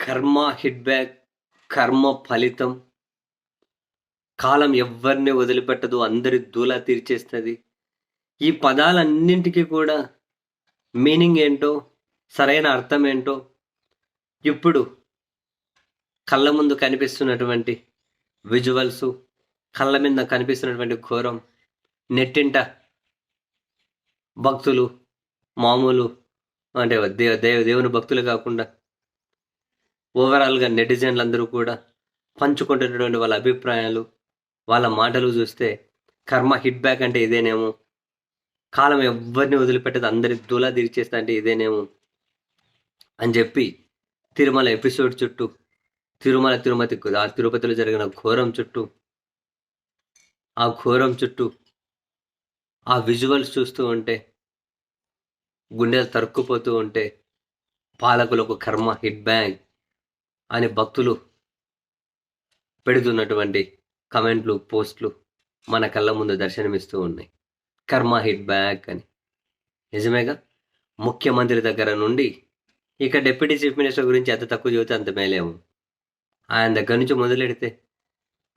కర్మ hit back కర్మ ఫలితం. కాలం ఎవ్వరిని వదిలిపెట్టదు అందరి దూలా తీర్చేస్తుంది. ఈ పదాలన్నింటికి కూడా మీనింగ్ ఏంటో సరైన అర్థం ఏంటో ఇప్పుడు కళ్ళ ముందు కనిపిస్తున్నటువంటి విజువల్స్ కళ్ళ మీద కనిపిస్తున్నటువంటి ఘోరం నెట్టింట భక్తులు మామూలు అంటే దేవ దేవ దేవుని భక్తులు కాకుండా ఓవరాల్గా నెటిజన్లు అందరూ కూడా పంచుకుంటున్నటువంటి వాళ్ళ అభిప్రాయాలు వాళ్ళ మాటలు చూస్తే కర్మ హిట్ బ్యాక్ అంటే ఇదేనేమో కాలం ఎవరిని వదిలిపెట్టదు అందరి దూలా తీర్చేస్తా అంటే ఇదేనేమో అని చెప్పి తిరుమల ఎపిసోడ్ చుట్టూ తిరుమల తిరుమతి ఆ తిరుపతిలో జరిగిన ఘోరం చుట్టూ ఆ ఘోరం చుట్టూ ఆ విజువల్స్ చూస్తూ ఉంటే గుండెలు తరుక్కుపోతూ ఉంటే పాలకులకు కర్మ హిట్ బ్యాంగ్ అని భక్తులు పెడుతున్నటువంటి కమెంట్లు పోస్ట్లు మన కళ్ళ ముందు దర్శనమిస్తూ ఉన్నాయి. కర్మ హిట్ బ్యాక్ అని. నిజమేగా? ముఖ్యమంత్రి దగ్గర నుండి ఇక డిప్యూటీ చీఫ్ మినిస్టర్ గురించి ఎంత తక్కువ చెబితే అంత మేలేము. ఆయన దగ్గర నుంచి మొదలెడితే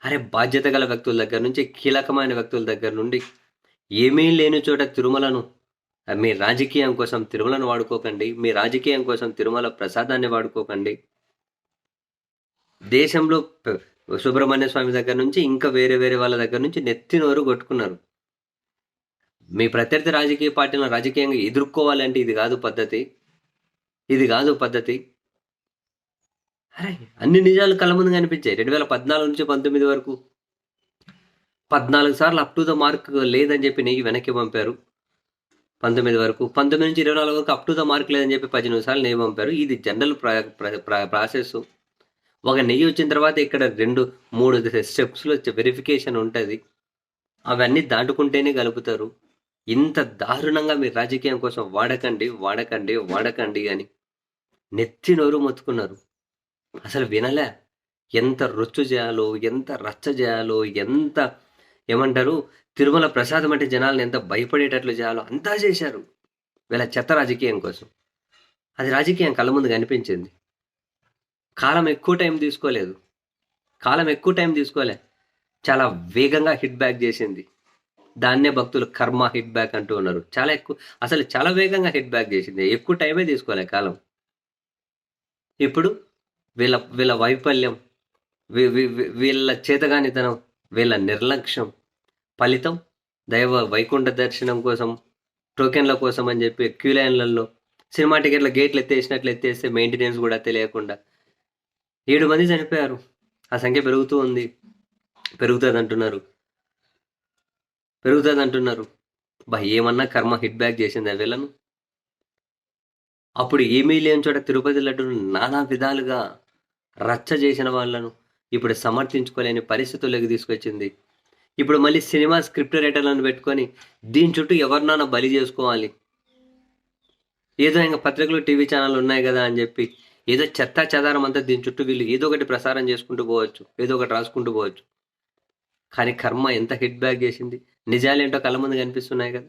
అరే బాధ్యత గల వ్యక్తుల దగ్గర నుంచి కీలకమైన వ్యక్తుల దగ్గర నుండి ఏమీ లేని చోట తిరుమలను మీ రాజకీయం కోసం తిరుమలను వాడుకోకండి మీ రాజకీయం కోసం తిరుమల ప్రసాదాన్ని వాడుకోకండి దేశంలో సుబ్రహ్మణ్య స్వామి దగ్గర నుంచి ఇంకా వేరే వేరే వాళ్ళ దగ్గర నుంచి నెత్తి నోరు కొట్టుకున్నారు. మీ ప్రత్యర్థి రాజకీయ పార్టీలను రాజకీయంగా ఎదుర్కోవాలంటే ఇది కాదు పద్ధతి. ఇది కాదు పద్ధతి. అరే అన్ని నిజాలు కళ్ళ ముందు కనిపించాయి. రెండు వేల పద్నాలుగు నుంచి పంతొమ్మిది వరకు పద్నాలుగు సార్లు అప్ టు ద మార్క్ లేదని చెప్పి నెయ్యి వెనక్కి పంపారు. పంతొమ్మిది వరకు పంతొమ్మిది నుంచి ఇరవై నాలుగు వరకు అప్ టు ద మార్క్ లేదని చెప్పి పద్దెనిమిది సార్లు నెయ్యి పంపారు. ఇది జనరల్ ప్రాసెస్ ఒక నెయ్యి వచ్చిన తర్వాత ఇక్కడ రెండు మూడు స్టెప్స్లో వెరిఫికేషన్ ఉంటుంది. అవన్నీ దాటుకుంటేనే కలుపుతారు. ఇంత దారుణంగా మీరు రాజకీయం కోసం వాడకండి వాడకండి వాడకండి అని నెత్తి నోరు మొత్తుకున్నారు. అసలు వినలే. ఎంత రొచ్చు చేయాలో ఎంత రచ్చ చేయాలో ఎంత ఏమంటారు తిరుమల ప్రసాదం అంటే జనాలను ఎంత భయపడేటట్లు చేయాలో అంతా చేశారు. వీళ్ళ చెత్త రాజకీయం కోసం. అది రాజకీయం కళ్ళ ముందు కనిపించింది. కాలం ఎక్కువ టైం తీసుకోలేదు. కాలం ఎక్కువ టైం తీసుకోలే. చాలా వేగంగా హిట్ బ్యాక్ చేసింది. దాన్నే భక్తులు కర్మ హిట్ బ్యాక్ అంటూ ఉన్నారు. చాలా ఎక్కువ అసలు చాలా వేగంగా హిట్ బ్యాక్ చేసింది. ఎక్కువ టైమే తీసుకోలే కాలం. ఇప్పుడు వీళ్ళ వీళ్ళ వైఫల్యం వీ- వీళ్ళ చేతగానితనం వీళ్ళ నిర్లక్ష్యం ఫలితం దైవ వైకుంఠ దర్శనం కోసం టోకెన్ల కోసం అని చెప్పి క్యూ లైన్లలో సినిమా టికెట్ల గేట్లు ఎత్తేసినట్లు ఎత్తేస్తే మెయింటెనెన్స్ కూడా తెలియకుండా ఏడు మంది చనిపోయారు. ఆ సంఖ్య పెరుగుతూ ఉంది. పెరుగుతుంది అంటున్నారు పెరుగుతుంది అంటున్నారు బా ఏమన్నా కర్మ హిట్ బ్యాక్ చేసింది ఆ వీళ్ళను? అప్పుడు ఏమీ లేని చోట తిరుపతి లడ్డును నానా విధాలుగా రచ్చ చేసిన వాళ్ళను ఇప్పుడు సమర్థించుకోలేని పరిస్థితుల్లోకి తీసుకొచ్చింది. ఇప్పుడు మళ్ళీ సినిమా స్క్రిప్ట్ రైటర్లను పెట్టుకొని దీని చుట్టూ ఎవరినైనా బలి చేసుకోవాలి. ఏదో ఇంకా పత్రికలు టీవీ ఛానల్ ఉన్నాయి కదా అని చెప్పి ఏదో చెత్త చెదారం అంతా దీని చుట్టూ వీళ్ళు ఏదో ఒకటి ప్రసారం చేసుకుంటూ పోవచ్చు ఏదో ఒకటి రాసుకుంటూ పోవచ్చు. కానీ కర్మ ఎంత హిట్ బ్యాక్ చేసింది. నిజాలేంటో కళ్ళ ముందు కనిపిస్తున్నాయి కదా.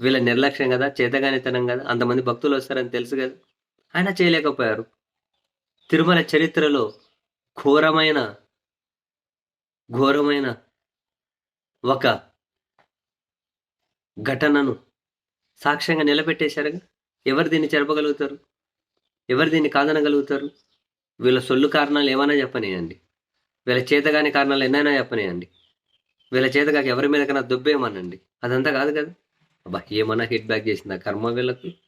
వీళ్ళ నిర్లక్ష్యం కదా చేతగానితనం కదా అంతమంది భక్తులు వస్తారని తెలుసు కదా. ఆయన చేయలేకపోయారు. తిరుమల చరిత్రలో ఘోరమైన ఘోరమైన ఒక ఘటనను సాక్ష్యంగా నిలబెట్టేశారుగా. ఎవరు దీన్ని చెరపగలుగుతారు ఎవరు దీన్ని కాదనగలుగుతారు? వీళ్ళ సొల్లు కారణాలు ఏమైనా చెప్పనియండి. వీళ్ళ చేతగాని కారణాలు ఎన్నైనా చెప్పనియండి. వీళ్ళ చేతగాక ఎవరి మీద కన్నా దుబ్బేమనండి అదంతా కాదు కదా. అబ్బా ఏమన్నా హిట్ బ్యాక్ చేసిందా కర్మ వీళ్ళకి?